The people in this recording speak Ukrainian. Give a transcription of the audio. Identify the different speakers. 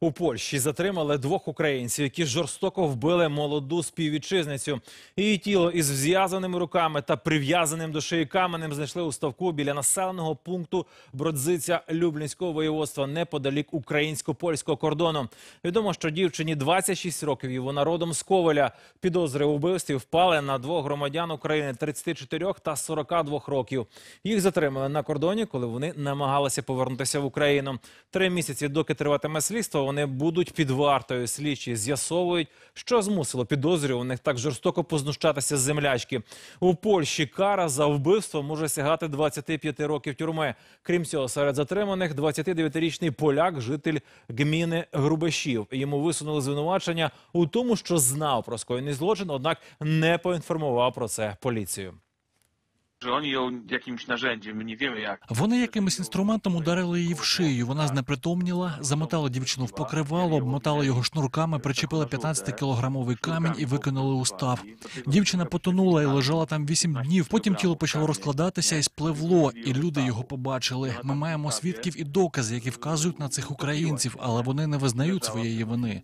Speaker 1: У Польщі затримали двох українців, які жорстоко вбили молоду співвітчизницю. Її тіло із зв'язаними руками та прив'язаним до шиї каменем знайшли у ставку біля населеного пункту Бродзиця Люблінського воєводства неподалік українсько-польського кордону. Відомо, що дівчині 26 років і вона родом з Ковеля. Підозри вбивстві впали на двох громадян України 34 та 42 років. Їх затримали на кордоні, коли вони намагалися повернутися в Україну. Три місяці, доки триватиме слідство, вони будуть під вартою. Слідчі з'ясовують, що змусило підозрюваних так жорстоко познущатися з землячки. У Польщі кара за вбивство може сягати 25 років тюрми. Крім цього, серед затриманих 29-річний поляк, житель гміни Грубешів. Йому висунули звинувачення у тому, що знав про скоєний злочин, однак не поінформував про це поліцію.
Speaker 2: Że oni ją jakimś narzędziem, nie wiemy jak.
Speaker 3: Вони якимось інструментом ударили її в шию. Вона знепритомніла, замотали дівчину в покривало, обмотали його шнурками, причепили 15-кілограмовий камінь і викинули у став. Дівчина потонула і лежала там 8 днів. Потім тіло почало розкладатися і спливло, і люди його побачили. Ми маємо свідків і докази, які вказують на цих українців, але вони не визнають своєї вини.